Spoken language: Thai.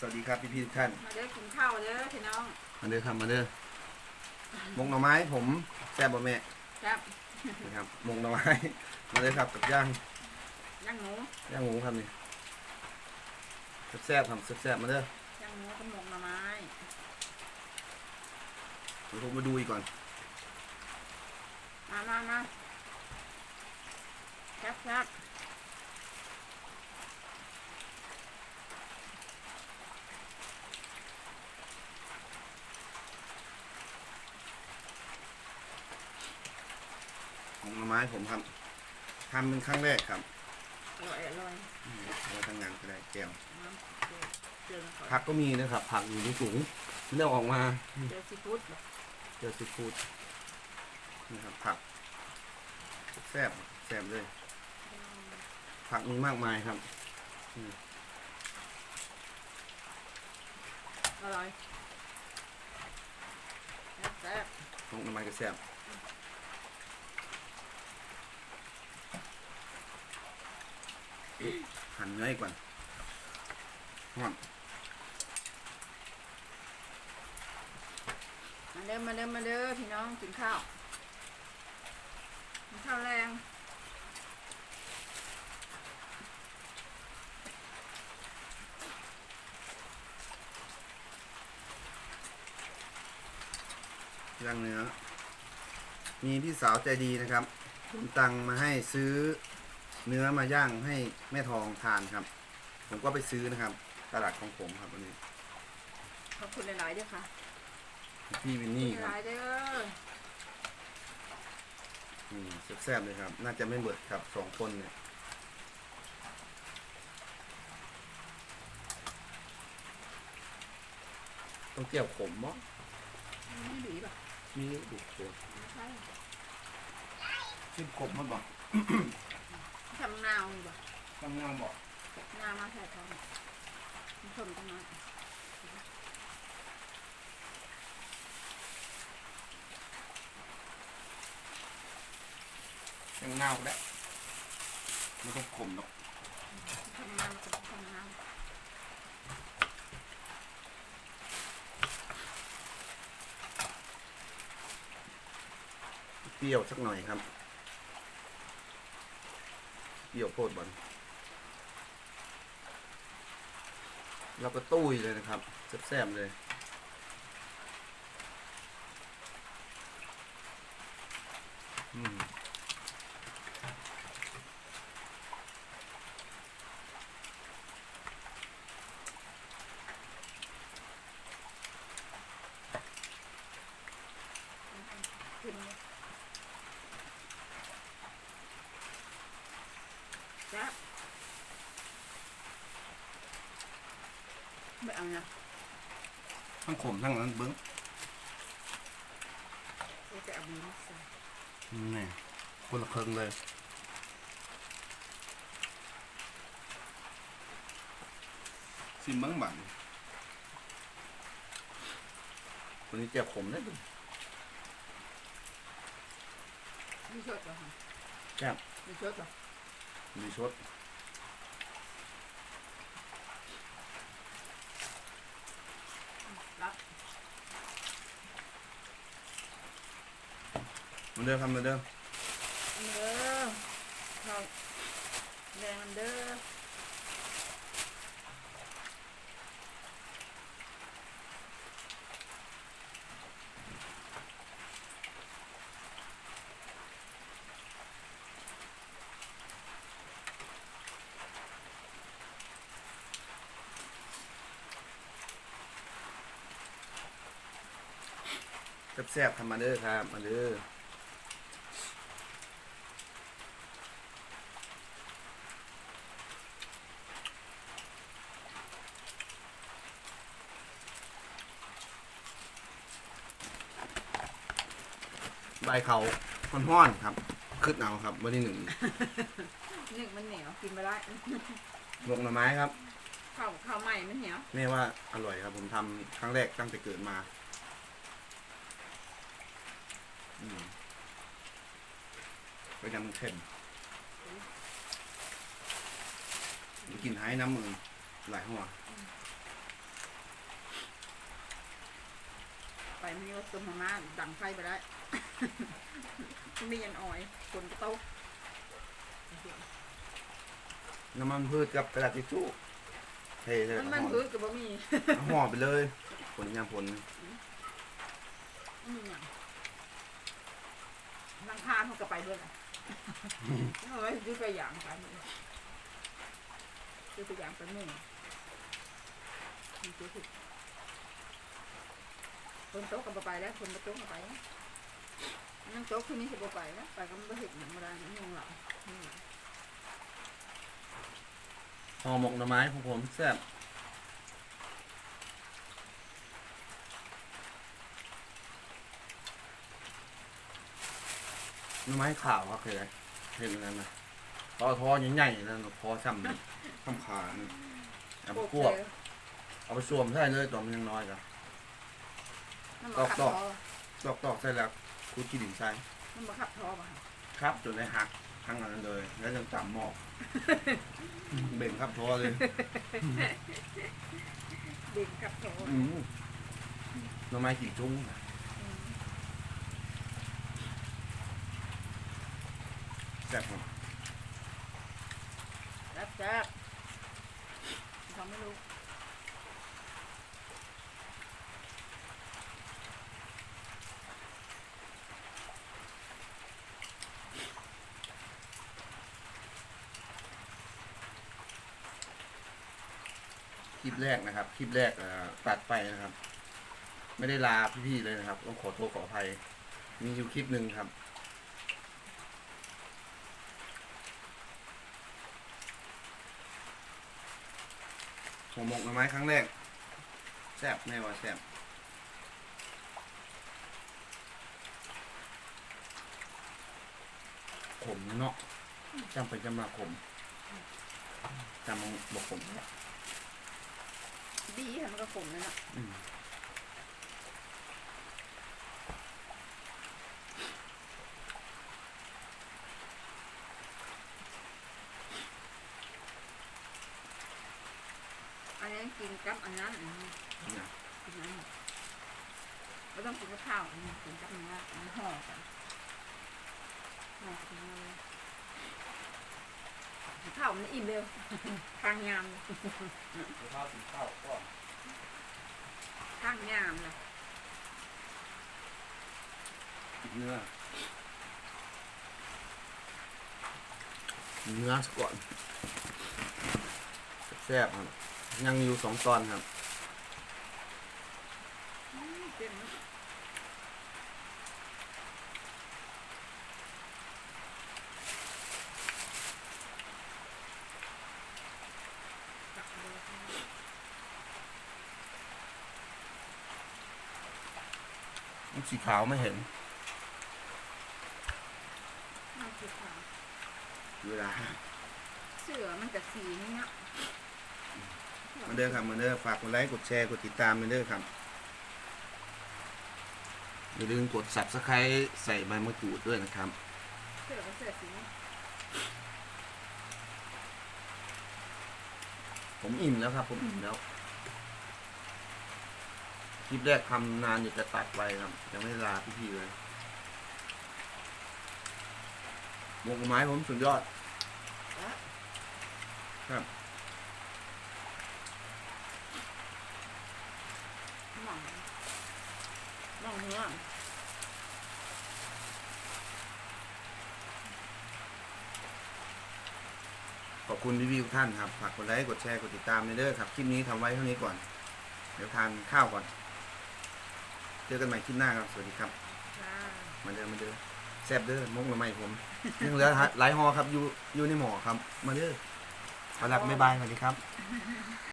สวัสดีครับพี่พี่ๆทุกท่านมาเด้อกินข้าวเด้อพี่น้องมาเด้อครับมาเด้อมงหน่อไม้ผมแซ่บบ่แม่ครับนะครับมงหน่อไม้มาเลยครับกับย่างย่างหมูย่างหมูครับนี่แซ่บๆครับแซ่บๆมาเด้อย่างหมูกับหมกหน่อไม้เดี๋ยวผมมาดูอีกก่อนมามามาครับครับ มงหน่อไม้ผมครับทำเป็นครั้งแรกครับอร่อยอร่อยอืมเอาทางงานก็ได้แก้วน้ำเจอเจอก่อนผักก็มีนะครับ ผักอยู่ในถุงไม่ได้เอาออกมาเจอซีฟู้ดเจอซีฟู้ดนะครับผักแซ่บแซ่บเลยผักมีมากมายครับอร่อยแซ่บแซ่บมงหน่อไม้ก็แซ่บ หั่นเนื้ออีกก่อนหอมมาเด้อมาเด้อมาเด้อพี่น้องกินข้าวกินข้าวแรงย่างเนื้อมีพี่สาวใจดีนะครับคุณตังมาให้ซื้อ เนื้อมาย่างให้แม่ทองทานครับ ผมก็ไปซื้อนะครับ ตลาดของผมครับวันนี้ขอบคุณหลายๆเด้อค่ะพี่วินนี่คหรับลายๆเด้ออืมแซ่บๆเลยครับ น่าจะไม่เบิดครับสองคนเนี่ยต้องเกี่ยวขมมั้งไม่ดีป่ะมีดุตัวใช่ชิมขมมันบอก ทำนาวนี่ป่ะกำลังบอกนาวมาใส่ท้องมันชมตรงนั้นยังเน่าได้ไม่ต้องขมหรอกทำนาวกับทำนาวเปรี้ยวสักหน่อยครับ เกี่ยวโพดบอลเราก็ตุ้ยเลยนะครับแซ่บๆเลย อืม ขึ้นเลยจ้ะ ไม่เอานะทั้งขมทั้งนั้นเบิ้งเดี๋ยวจะเอาบีมาใส่นี่คนละครึ่งเลยซิมเบิ้งบังคนนี้เจ็บขมได้ดูมีชดเหรอคะแซ่บมีชดเหรอมีชด รับ เห มันเดิมทำเหมือนเดิมเด้อข้าวแดงมันเด้อแซ่บๆทำมาเด้อครับ มาเด้อ บายเขาคนห้อนครับคืดหนาวครับวันที่หนึ่งหนึ่งมันเหนียวกินไม่ได้หมกหน่อไม้ครับข้าวข้าวใหม่มันเหนียวแม่ว่าอร่อยครับ ผมทำครั้งแรกตั้งแต่เกิดมาก็ยังเค็มกินหายน้ำมือหลายหัวไปมีรถตุ้มมาดังไฟไปได้ มียันอ่อยฝนก็ตกน้ำมันพืชกับกระดาษทิชชู่เทเลยมันมันห่อพื้นกับบะหมี่ห่อไปเลยผลยางผลอืมอย่างนังคาเขาก็ไปด้วยแหละเอาไว้ซื้อไปอย่างไปซื้อไปอย่างไปหนึ่งมีซื้อผิดคนโต๊ะกับไปแล้วคนมาโต๊ะกับไปแล้ว นั่งโต๊ะคืนนี้สิบไปแล้วไปก็ไม่เห็นหนังมาได้นั่งหลับห่อหมกหน่อไม้ของผมแซ่บหน่อไม้ขาวครับเคยเห็นอันนั้นนะทอทอใหญ่ๆนั่นพอซ้ำซ้ำขานี่เอาไปคั่วเอาไปสวมใส่เลยตัวมันยังน้อยจ้ะน้ำมาขับทอตอกตอกๆใส่แล้ว คูขี้ดินใส่น้ำมาขับทอป่ะครับจนได้หักทั้งอันนั้นเลย แล้วยังจับหมอก เบ่งครับทอเลยเด็กขับทออืมหน่อไม้กี่จุ้งน่ะแซ่บครับแซ่บแซ่บเขาไม่รู้ ลิปแรกนะครับ คลิปแรกตัดไปนะครับ ไม่ได้ลาพี่ๆเลยนะครับ ต้องขอโทษขออภัย มีอยู่คลิปหนึ่งครับ หัวหมกหน่อไม้ครั้งแรกแซ่บแน่ว่าแซ่บขมเนาะจำไปจำมาขมจำบอกขมเนาะ ดีค่ะมันก็ขมเลยนะอืมอันนี้กินกับอันนั้นอันนี้เนี่ยกินอันนั้นไม่ต้องกินกับข้าวอันนี้กินกับเนื้ออันนี้ห่อกันห่อกันเลย ข้าวมันอิ่มเร็วทางงามเลยข้าวสีข้าวก็ทางงามเลยติดเนื้อเนื้อซะก่อนแซ่บครับยังอยู่สองตอนครับ อืมเต็มแล้วตักเลย สีขาวไม่เห็น น่าคิดค่ะเวลาเสือมันกับสีนี่เนาะมาเด้อครับมาเด้อฝากกดไลค์กดแชร์กดติดตามมาเด้อครับอย่าลืมกด subscribe ใส่ใบมะกรูดด้วยนะครับ เสือกับเสือสีนี้ผมอิ่มแล้วครับ ผมอิ่มแล้ว คลิปแรกทำนานอยู่จะตัดไปครับยังไม่ลาพี่ๆเลยวกไม้ผมสุดยอด ครับหม่องหม่องเนื้อขอบคุณพี่ๆทุกท่านครับ ฝากกดไลค์ กดแชร์ กดติดตามในเด้อครับ คลิปนี้ทำไว้เท่านี้ก่อน เดี๋ยวทานข้าวก่อน เจอกันใหม่คลิปหน้าครับ สวัสดีครับค่ะมาเด้อมาเด้อแซ่บเด้อมุกละไม่ผม ยังเหลือหลายห่อครับอยู่อยู่ในหมอครับ มาเด้อเอาลักบ๊ายบายสวัสดีครับ